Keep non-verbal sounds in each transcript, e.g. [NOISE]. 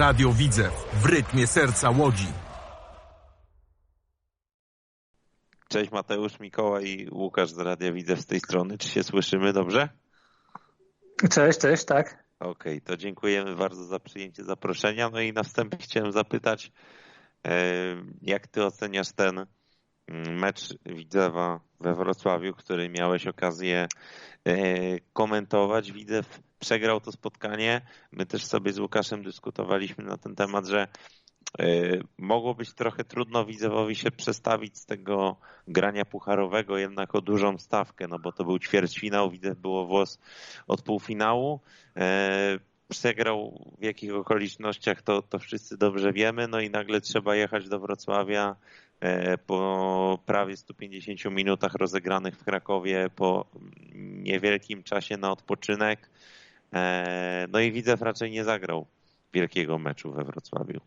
Radio Widzew w rytmie serca Łodzi. Cześć Mateusz, Mikołaj i Łukasz z Radia Widzew z tej strony. Czy się słyszymy dobrze? Cześć, cześć, tak. Okej, okay, to dziękujemy bardzo za przyjęcie zaproszenia. No i na wstępie chciałem zapytać, jak ty oceniasz ten mm, mecz Widzewa we Wrocławiu, który miałeś okazję e, komentować. Widzew przegrał to spotkanie. My też sobie z Łukaszem dyskutowaliśmy na ten temat, że e, mogło być trochę trudno Widzewowi się przestawić z tego grania pucharowego jednak o dużą stawkę, no bo to był ćwierćfinał, Widzew było włos od półfinału. E, przegrał w jakich okolicznościach, to, to wszyscy dobrze wiemy, no i nagle trzeba jechać do Wrocławia po prawie 150 minutach rozegranych w Krakowie, po niewielkim czasie na odpoczynek. E, no i Widzew raczej nie zagrał wielkiego meczu we Wrocławiu.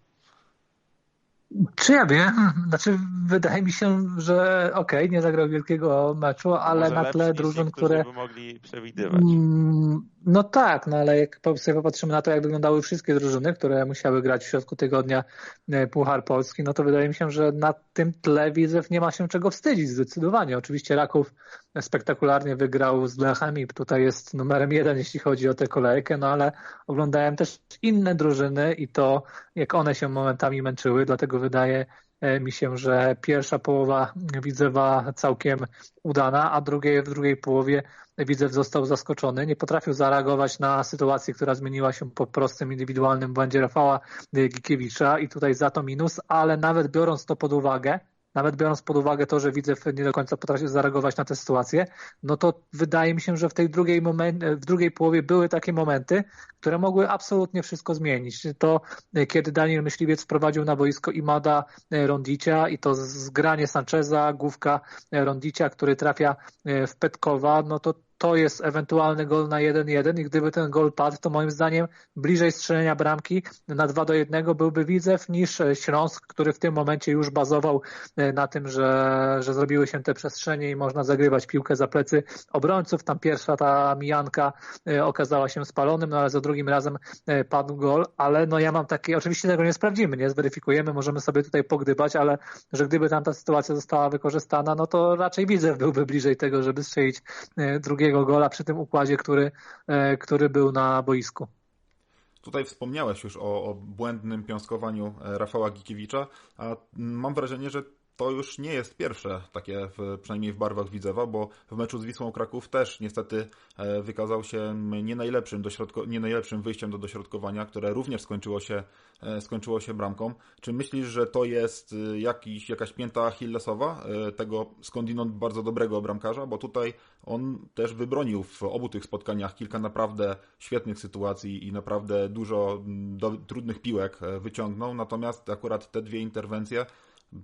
Czy ja wiem? Znaczy, wydaje mi się, że okej, okay, nie zagrał wielkiego meczu, ale Może na tle drużyn, które. By mogli przewidywać. Mm, no tak, no ale jak sobie popatrzymy na to, jak wyglądały wszystkie drużyny, które musiały grać w środku tygodnia e, Puchar Polski, no to wydaje mi się, że na tym tle Widzew nie ma się czego wstydzić zdecydowanie. Oczywiście Raków spektakularnie wygrał z Lechem i tutaj jest numerem jeden, jeśli chodzi o tę kolejkę, no ale oglądałem też inne drużyny i to, jak one się momentami męczyły, dlatego wydaje E, mi się, że pierwsza połowa Widzewa całkiem udana, a drugiej, w drugiej połowie Widzew został zaskoczony. Nie potrafił zareagować na sytuację, która zmieniła się po prostym indywidualnym błędzie Rafała Gikiewicza i tutaj za to minus, ale nawet biorąc to pod uwagę, nawet biorąc pod uwagę to, że Widzew nie do końca potrafi zareagować na tę sytuację, no to wydaje mi się, że w tej drugiej, moment, w drugiej połowie były takie momenty, które mogły absolutnie wszystko zmienić. To kiedy Daniel Myśliwiec wprowadził na boisko Imada Rondicia i to zgranie Sancheza, główka Rondicia, który trafia w Petkowa, no to to jest ewentualny gol na 1-1 i gdyby ten gol padł, to moim zdaniem bliżej strzelenia bramki na 2 do 1 byłby Widzew niż Śląsk, który w tym momencie już bazował e, na tym, że, że zrobiły się te przestrzenie i można zagrywać piłkę za plecy obrońców. Tam pierwsza ta mijanka e, okazała się spalonym, no ale za drugim razem e, padł gol, ale no ja mam takie, oczywiście tego nie sprawdzimy, nie zweryfikujemy, możemy sobie tutaj pogdybać, ale że gdyby tam ta sytuacja została wykorzystana, no to raczej Widzew byłby bliżej tego, żeby strzelić drugiego drugiego gola przy tym układzie, który, e, który był na boisku. Tutaj wspomniałeś już o, o błędnym piąskowaniu e, Rafała Gikiewicza, a mam wrażenie, że to już nie jest pierwsze takie, w, przynajmniej w barwach Widzewa, bo w meczu z Wisłą Kraków też niestety e, wykazał się nie najlepszym, dośrodko, nie najlepszym wyjściem do dośrodkowania, które również skończyło się, e, skończyło się bramką. Czy myślisz, że to jest e, jakiś, jakaś pięta Achillesowa tego skądinąd bardzo dobrego bramkarza? Bo tutaj on też wybronił w obu tych spotkaniach kilka naprawdę świetnych sytuacji i naprawdę dużo do, trudnych piłek wyciągnął, natomiast akurat te dwie interwencje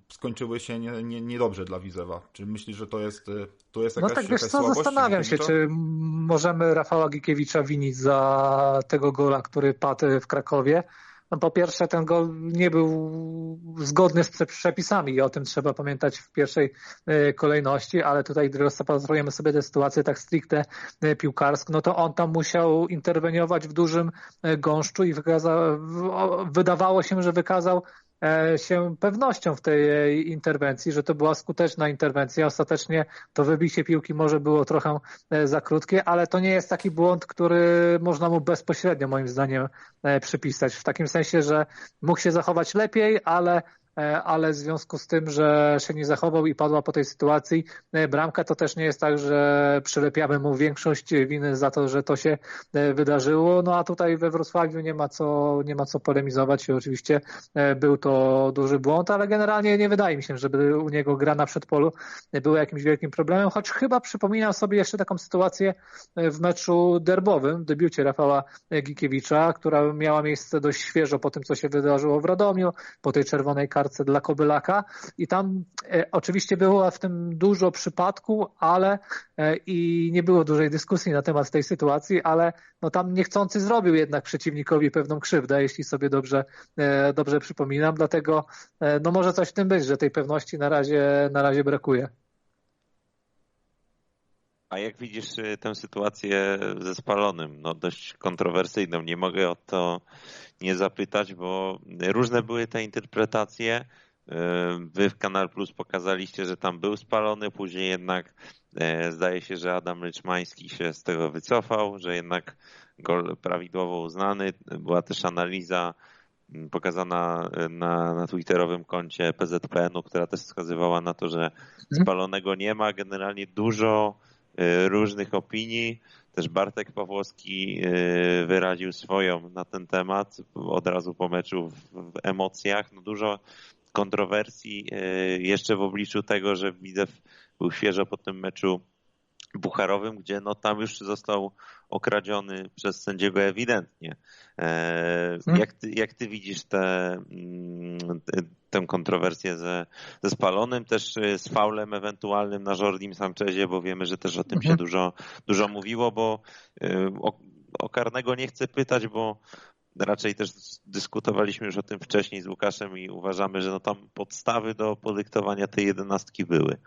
skończyły się niedobrze nie, nie dla Widzewa. Czy myślisz, że to jest, y, to jest jakaś No tak, wiesz co, zastanawiam się, czy możemy Rafała Gikiewicza winić za tego gola, który padł w Krakowie. No po pierwsze, ten gol nie był zgodny z przepisami i o tym trzeba pamiętać w pierwszej y, kolejności, ale tutaj, gdy rozpatrujemy sobie tę sytuację tak stricte y, piłkarską, no to on tam musiał interweniować w dużym gąszczu i wykazał, wydawało się, że wykazał się pewnością w tej interwencji, że to była skuteczna interwencja. Ostatecznie to wybicie piłki może było trochę e, za krótkie, ale to nie jest taki błąd, który można mu bezpośrednio moim zdaniem e, przypisać. W takim sensie, że mógł się zachować lepiej, ale E, ale w związku z tym, że się nie zachował i padła po tej sytuacji e, bramka, to też nie jest tak, że przylepiamy mu większość winy za to, że to się e, wydarzyło. No a tutaj we Wrocławiu nie ma co, nie ma co polemizować i oczywiście był to duży błąd, ale generalnie nie wydaje mi się, żeby u niego gra na przedpolu była jakimś wielkim problemem, choć chyba przypominam sobie jeszcze taką sytuację w meczu derbowym, debiucie Rafała Gikiewicza, która miała miejsce dość świeżo po tym, co się wydarzyło w Radomiu, po tej czerwonej karcie dla Kobylaka i tam e, oczywiście było w tym dużo przypadku, ale e, i nie było dużej dyskusji na temat tej sytuacji, ale no tam niechcący zrobił jednak przeciwnikowi pewną krzywdę, jeśli sobie dobrze, e, dobrze przypominam, dlatego no może coś w tym być, że tej pewności na razie, na razie brakuje. A jak widzisz tę sytuację ze spalonym? No dość kontrowersyjną. Nie mogę o to nie zapytać, bo różne były te interpretacje. Wy w Kanal Plus pokazaliście, że tam był spalony, później jednak e, zdaje się, że Adam Ryczmański się z tego wycofał, że jednak gol prawidłowo uznany. Była też analiza pokazana e, na, na twitterowym koncie PZPN-u, która też wskazywała na to, że mhm. spalonego nie ma. Generalnie dużo różnych opinii. Też Bartek Pawłowski wyraził swoją na ten temat od razu po meczu w emocjach. No dużo kontrowersji e, jeszcze w obliczu tego, że Widzew był świeżo po tym meczu Bucharowym, gdzie no tam już został okradziony przez sędziego ewidentnie. E, hmm. Jak ty, jak ty widzisz te, mm, tę kontrowersję ze, ze Spalonym, też z faulem ewentualnym na Jordim Sanchezie, bo wiemy, że też o tym się mhm. dużo, dużo mówiło, bo e, o, o karnego nie chcę pytać, bo raczej też dyskutowaliśmy już o tym wcześniej z Łukaszem i uważamy, że no tam podstawy do podyktowania tej jedenastki były.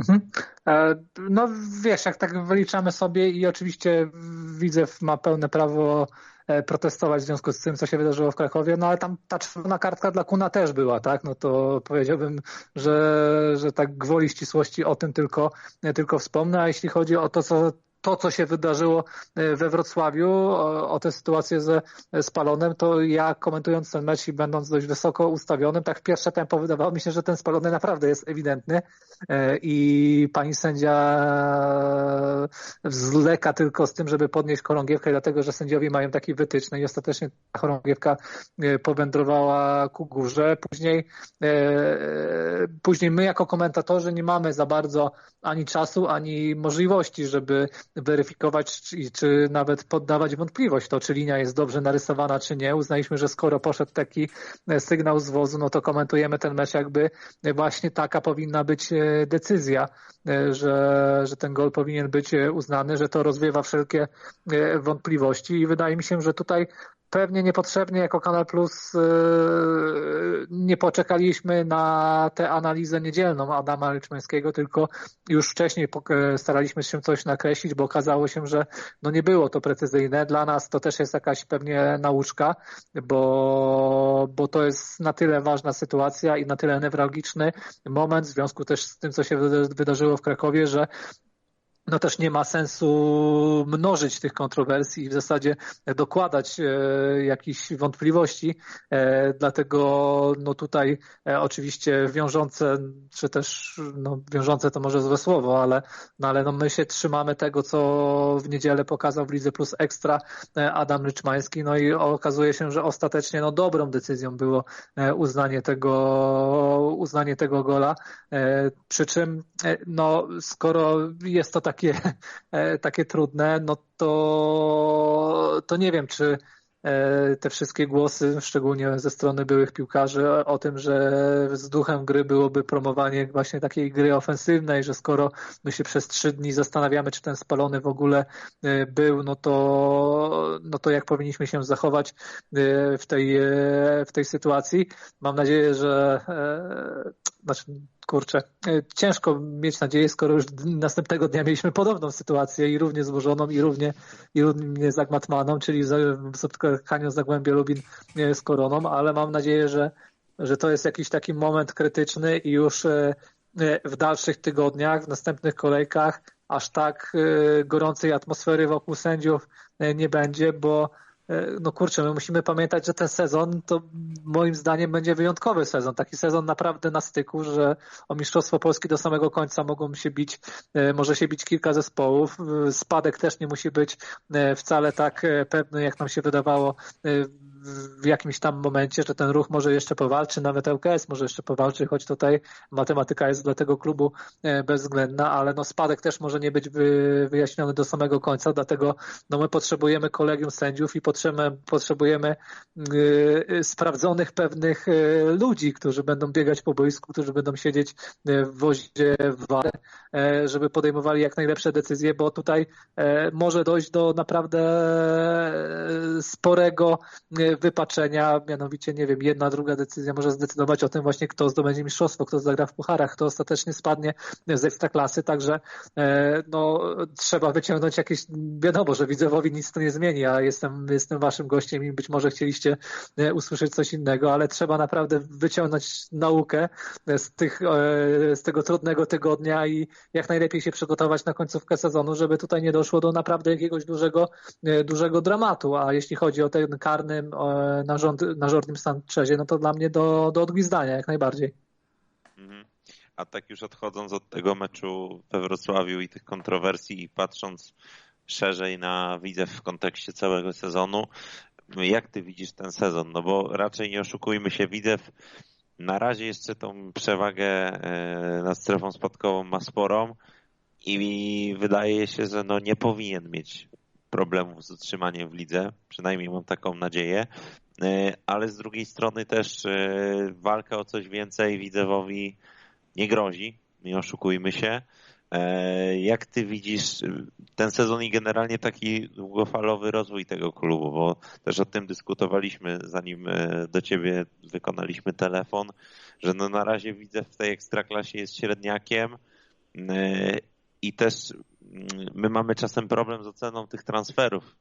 Mhm. E, no wiesz, jak tak wyliczamy sobie i oczywiście Widzew ma pełne prawo e, protestować w związku z tym, co się wydarzyło w Krakowie, no ale tam ta czerwona kartka dla Kuna też była, tak? No to powiedziałbym, że, że tak gwoli ścisłości o tym tylko, tylko wspomnę, a jeśli chodzi o to, co to, co się wydarzyło e, we Wrocławiu, o, o tę sytuację ze spalonym, to ja komentując ten mecz i będąc dość wysoko ustawionym, tak w pierwsze tempo wydawało mi się, że ten spalony naprawdę jest ewidentny e, i pani sędzia zleka tylko z tym, żeby podnieść chorągiewkę, dlatego że sędziowie mają taki wytyczny i ostatecznie ta chorągiewka e, powędrowała ku górze. Później, później my jako komentatorzy nie mamy za bardzo ani czasu, ani możliwości, żeby weryfikować, czy, czy nawet poddawać wątpliwość to, czy linia jest dobrze narysowana, czy nie. Uznaliśmy, że skoro poszedł taki e, sygnał z wozu, no to komentujemy ten mecz jakby właśnie taka powinna być e, decyzja, e, że, że ten gol powinien być uznany, że to rozwiewa wszelkie wątpliwości i wydaje mi się, że tutaj pewnie niepotrzebnie jako Kanal Plus yy, nie poczekaliśmy na tę analizę niedzielną Adama Ryczmańskiego, tylko już wcześniej staraliśmy się coś nakreślić, bo okazało się, że no nie było to precyzyjne. Dla nas to też jest jakaś pewnie nauczka, bo, bo to jest na tyle ważna sytuacja i na tyle newralgiczny moment w związku też z tym, co się wydarzyło w Krakowie, że no też nie ma sensu mnożyć tych kontrowersji i w zasadzie dokładać e, jakichś wątpliwości. E, dlatego no tutaj e, oczywiście wiążące, czy też no wiążące to może złe słowo, ale, no ale no my się trzymamy tego, co w niedzielę pokazał w Lidze Plus Ekstra Adam Ryczmański. No i okazuje się, że ostatecznie no dobrą decyzją było uznanie tego, uznanie tego gola. Przy czym no skoro jest to taki takie, [LAUGHS] e, takie trudne, no to, to nie wiem, czy e, te wszystkie głosy, szczególnie ze strony byłych piłkarzy, o tym, że z duchem gry byłoby promowanie właśnie takiej gry ofensywnej, że skoro my się przez trzy dni zastanawiamy, czy ten spalony w ogóle e, był, no to, no to jak powinniśmy się zachować w tej, w tej sytuacji. Mam nadzieję, że znaczy kurczę, e, ciężko mieć nadzieję, skoro już następnego dnia mieliśmy podobną sytuację i równie złożoną i równie, i równie zagmatmaną, czyli w spotkaniu Zagłębie Lubin e, z Koroną, ale mam nadzieję, że, że to jest jakiś taki moment krytyczny i już e, w dalszych tygodniach, w następnych kolejkach aż tak gorącej atmosfery wokół sędziów nie będzie, bo no kurczę, my musimy pamiętać, że ten sezon to moim zdaniem będzie wyjątkowy sezon. Taki sezon naprawdę na styku, że o Mistrzostwo Polski do samego końca mogą się bić, e, może się bić kilka zespołów. E, spadek też nie musi być wcale tak pewny, jak nam się wydawało w jakimś tam momencie, że ten ruch może jeszcze powalczy, nawet LKS może jeszcze powalczy, choć tutaj matematyka jest dla tego klubu e, bezwzględna, ale no spadek też może nie być wyjaśniony do samego końca, dlatego no my potrzebujemy kolegium sędziów i potrzebujemy, potrzebujemy yy, sprawdzonych pewnych yy, ludzi, którzy będą biegać po boisku, którzy będą siedzieć w wozie w warę, yy, żeby podejmowali jak najlepsze decyzje, bo tutaj może dojść do naprawdę sporego wypaczenia, mianowicie, nie wiem, jedna, druga decyzja może zdecydować o tym właśnie, kto zdobędzie mistrzostwo, kto zagra w pucharach, kto ostatecznie spadnie z ekstraklasy, także no, trzeba wyciągnąć jakieś, wiadomo, że widzowowi nic to nie zmieni, a jestem, jestem waszym gościem i być może chcieliście usłyszeć coś innego, ale trzeba naprawdę wyciągnąć naukę z, tych, z tego trudnego tygodnia i jak najlepiej się przygotować na końcówkę sezonu, żeby tutaj nie doszło do naprawdę jakiegoś dużego, dużego dramatu, a jeśli chodzi o ten karny na, rząd, na Jordim Sanchezie, no to dla mnie do, do odgwizdania jak najbardziej. Mhm. A tak już odchodząc od tego meczu we Wrocławiu i tych kontrowersji i patrząc szerzej na Widzew w kontekście całego sezonu, jak ty widzisz ten sezon? No bo raczej nie oszukujmy się, Widzew na razie jeszcze tą przewagę e, nad strefą spadkową ma sporą i wydaje się, że no nie powinien mieć problemów z utrzymaniem w lidze, przynajmniej mam taką nadzieję, e, ale z drugiej strony też e, walka o coś więcej Widzewowi nie grozi, nie oszukujmy się. E, jak ty widzisz ten sezon i generalnie taki długofalowy rozwój tego klubu, bo też o tym dyskutowaliśmy, zanim do ciebie wykonaliśmy telefon, że no na razie widzę w tej ekstraklasie jest średniakiem i też my mamy czasem problem z oceną tych transferów,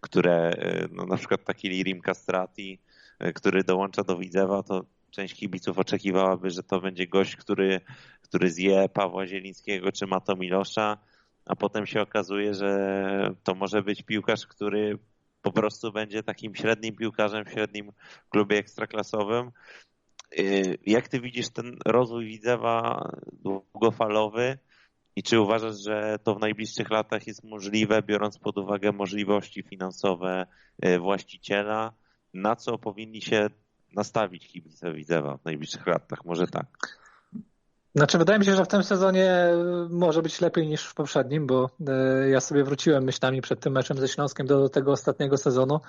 które no na przykład taki Lirim Castrati, e, który dołącza do Widzewa, to część kibiców oczekiwałaby, że to będzie gość, który, który zje Pawła Zielińskiego czy Mato Milosza, a potem się okazuje, że to może być piłkarz, który po prostu będzie takim średnim piłkarzem w średnim klubie ekstraklasowym Y, jak ty widzisz ten rozwój Widzewa długofalowy i czy uważasz, że to w najbliższych latach jest możliwe, biorąc pod uwagę możliwości finansowe y, właściciela? Na co powinni się nastawić kibice Widzewa w najbliższych latach? Może tak. Znaczy, wydaje mi się, że w tym sezonie może być lepiej niż w poprzednim, bo y, ja sobie wróciłem myślami przed tym meczem ze Śląskiem do tego ostatniego sezonu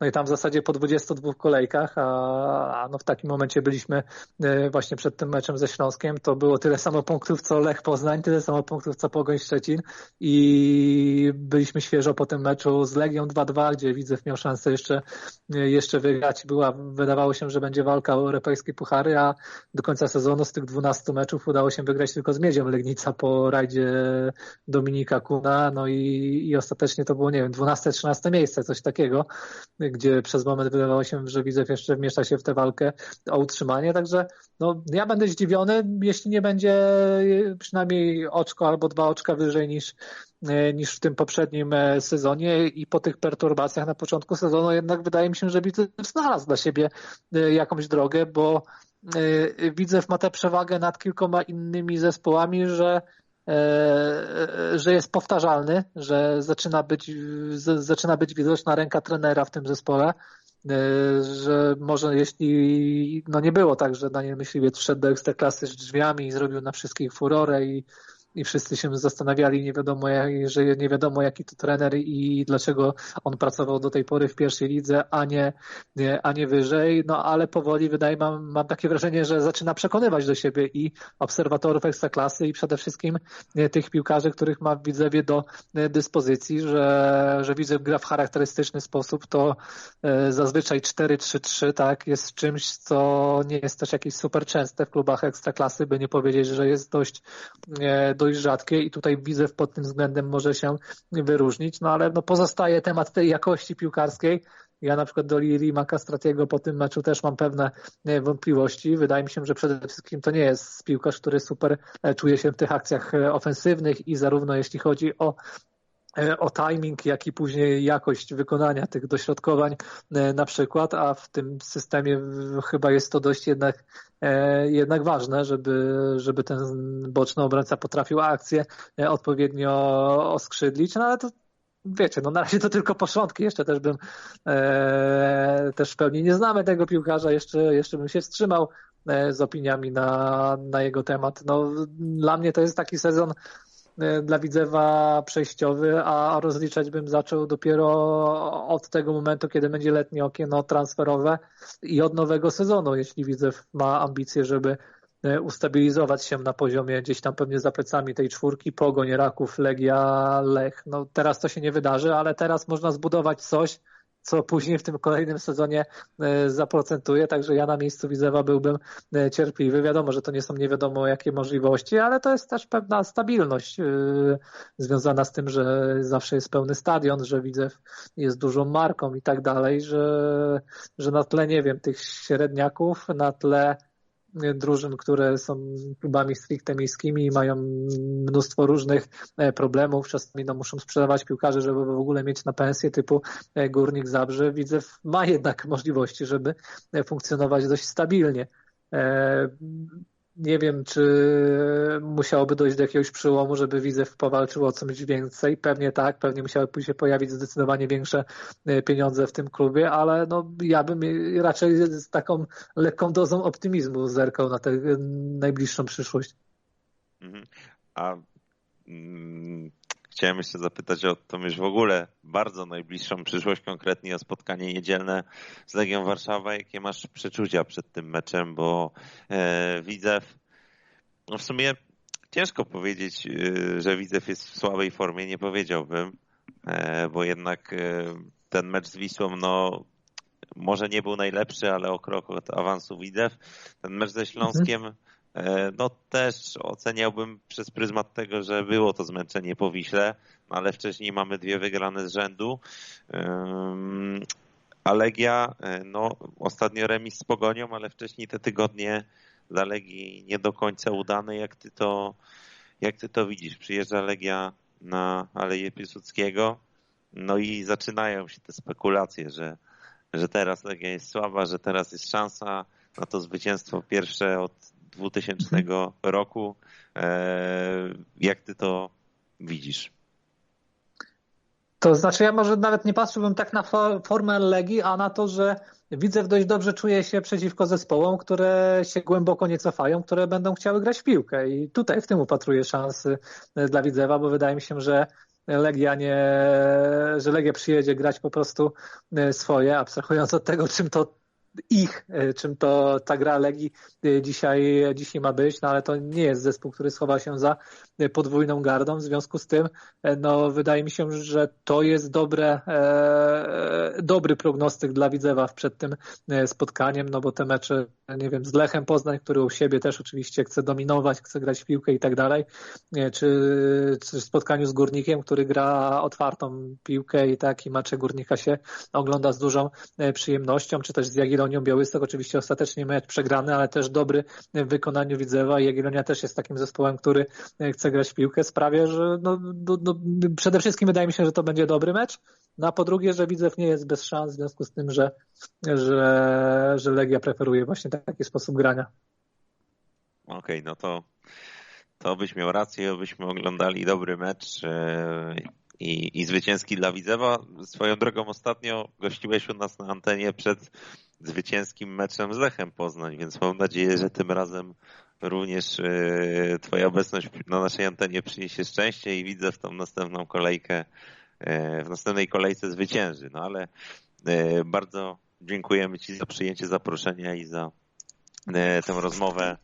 no i tam w zasadzie po 22 kolejkach, a, no w takim momencie byliśmy e, właśnie przed tym meczem ze Śląskiem, to było tyle samo punktów co Lech Poznań, tyle samo punktów co Pogoń Szczecin. I byliśmy świeżo po tym meczu z Legią 2-2, gdzie Widzew miał szansę jeszcze, e, jeszcze wygrać. Była, wydawało się, że będzie walka o europejskie puchary, a do końca sezonu z tych 12 meczów udało się wygrać tylko z Miedziem Legnica po rajdzie Dominika Kuna, no i, i ostatecznie to było, nie wiem, 12-13 miejsce, coś takiego gdzie przez moment wydawało się, że Widzew jeszcze wmieszcza się w tę walkę o utrzymanie, także no, ja będę zdziwiony, jeśli nie będzie przynajmniej oczko albo dwa oczka wyżej niż, niż w tym poprzednim e, sezonie. I po tych perturbacjach na początku sezonu jednak wydaje mi się, że Widzew znalazł dla siebie e, jakąś drogę, bo e, Widzew ma tę przewagę nad kilkoma innymi zespołami, że E, że jest powtarzalny, że zaczyna być, zaczyna być widoczna ręka trenera w tym zespole, e, że może jeśli no nie było tak, że Daniel Myśliwiec wszedł do Ekstraklasy z drzwiami i zrobił na wszystkich furorę i i wszyscy się zastanawiali, nie wiadomo, że nie wiadomo jaki to trener i dlaczego on pracował do tej pory w pierwszej lidze, a nie, nie, a nie wyżej. No ale powoli wydaje mam, mam takie wrażenie, że zaczyna przekonywać do siebie i obserwatorów ekstraklasy i przede wszystkim tych piłkarzy, których ma w Widzewie do dyspozycji, że, że Widzew gra w charakterystyczny sposób, to e, zazwyczaj 4-3-3 tak, jest czymś, co nie jest też jakieś super częste w klubach ekstraklasy, by nie powiedzieć, że jest dość, dość dość rzadkie i tutaj Widzew pod tym względem może się wyróżnić, no ale no pozostaje temat tej jakości piłkarskiej. Ja na przykład do Lirima Castratiego po tym meczu też mam pewne e, wątpliwości. Wydaje mi się, że przede wszystkim to nie jest piłkarz, który super e, czuje się w tych akcjach e, ofensywnych i zarówno jeśli chodzi o o timing, jak i później jakość wykonania tych dośrodkowań na przykład, a w tym systemie chyba jest to dość jednak E, jednak ważne, żeby, żeby ten boczny obrońca potrafił akcję e, odpowiednio oskrzydlić, no ale to wiecie, no na razie to tylko początki, jeszcze też bym e, też w pełni nie znamy tego piłkarza, jeszcze, jeszcze bym się wstrzymał e, z opiniami na, na jego temat. No, dla mnie to jest taki sezon E, dla Widzewa przejściowy, a rozliczać bym zaczął dopiero od tego momentu, kiedy będzie letnie okieno transferowe i od nowego sezonu, jeśli Widzew ma ambicje, żeby e, ustabilizować się na poziomie gdzieś tam pewnie za plecami tej czwórki, Pogoń, Raków, Legia, Lech. No teraz to się nie wydarzy, ale teraz można zbudować coś, co później w tym kolejnym sezonie zaprocentuje, także ja na miejscu Widzewa byłbym cierpliwy. Wiadomo, że to nie są nie wiadomo jakie możliwości, ale to jest też pewna stabilność związana z tym, że zawsze jest pełny stadion, że Widzew jest dużą marką i tak dalej, że, że na tle, nie wiem, tych średniaków, na tle drużyn, które są klubami stricte miejskimi i mają mnóstwo różnych e, problemów. Czasami no, muszą sprzedawać piłkarzy, żeby w ogóle mieć na pensję typu e, Górnik Zabrze. Widzę, ma jednak możliwości, żeby e, funkcjonować dość stabilnie. Nie wiem, czy musiałoby dojść do jakiegoś przełomu, żeby Widzew powalczył o coś więcej. Pewnie tak, pewnie musiały się pojawić zdecydowanie większe e, pieniądze w tym klubie, ale no, ja bym raczej z taką lekką dozą optymizmu zerkał na tę najbliższą przyszłość. Mhm. A mm, chciałem jeszcze zapytać o tą już w ogóle bardzo najbliższą przyszłość, konkretnie o spotkanie niedzielne z Legią Warszawa. Jakie masz przeczucia przed tym meczem, bo e, Widzew, no w sumie ciężko powiedzieć, e, że Widzew jest w słabej formie, nie powiedziałbym, e, bo jednak e, ten mecz z Wisłą, no może nie był najlepszy, ale o krok od awansu Widzew. Ten mecz ze Śląskiem mhm no też oceniałbym przez pryzmat tego, że było to zmęczenie po Wiśle, ale wcześniej mamy dwie wygrane z rzędu. A Legia, e, no ostatnio remis z Pogonią, ale wcześniej te tygodnie dla Legii nie do końca udane. Jak ty to, jak ty to widzisz? Przyjeżdża Legia na Aleję Piłsudskiego, no i zaczynają się te spekulacje, że, że teraz Legia jest słaba, że teraz jest szansa na to zwycięstwo pierwsze od 2000 mhm. roku. E, jak ty to widzisz? To znaczy, ja może nawet nie patrzyłbym tak na formę Legii, a na to, że Widzew dość dobrze czuje się przeciwko zespołom, które się głęboko nie cofają, które będą chciały grać w piłkę. I tutaj w tym upatruję szansy dla Widzewa, bo wydaje mi się, że Legia nie, że Legia przyjedzie grać po prostu swoje, abstrahując od tego, czym to ich, e, czym to ta gra Legii e, dzisiaj, dzisiaj ma być, no ale to nie jest zespół, który schowa się za podwójną gardą, w związku z tym e, no, wydaje mi się, że to jest dobre, e, dobry prognostyk dla Widzewa przed tym spotkaniem, no bo te mecze, nie wiem, z Lechem Poznań, który u siebie też oczywiście chce dominować, chce grać w piłkę i tak dalej, czy, czy w spotkaniu z Górnikiem, który gra otwartą piłkę i tak i mecze Górnika się ogląda z dużą przyjemnością, czy też z Jagiellonią Jagiellonią Białystok. Oczywiście ostatecznie mecz przegrany, ale też dobry w wykonaniu Widzewa. Jagiellonia też jest takim zespołem, który chce grać w piłkę. Sprawia, że no, no, no, przede wszystkim wydaje mi się, że to będzie dobry mecz. No a po drugie, że Widzew nie jest bez szans w związku z tym, że, że, że Legia preferuje właśnie taki sposób grania. Okej, okay, no to to byś miał rację, byśmy oglądali dobry mecz e, i, i zwycięski dla Widzewa. Swoją drogą ostatnio gościłeś u nas na antenie przed zwycięskim meczem z Lechem Poznań, więc mam nadzieję, że tym razem również e, Twoja obecność na naszej antenie przyniesie szczęście i widzę w tą następną kolejkę, e, w następnej kolejce zwycięży. No ale e, bardzo dziękujemy Ci za przyjęcie zaproszenia i za tę rozmowę,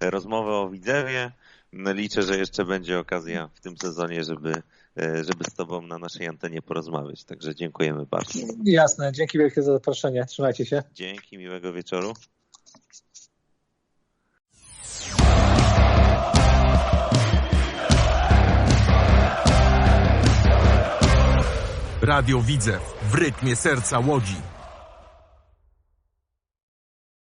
rozmowę o Widzewie. Liczę, że jeszcze będzie okazja w tym sezonie, żeby żeby z Tobą na naszej antenie porozmawiać. Także dziękujemy bardzo. Jasne, dzięki wielkie za zaproszenie. Trzymajcie się. Dzięki, miłego wieczoru. Radio Widzew w rytmie serca Łodzi.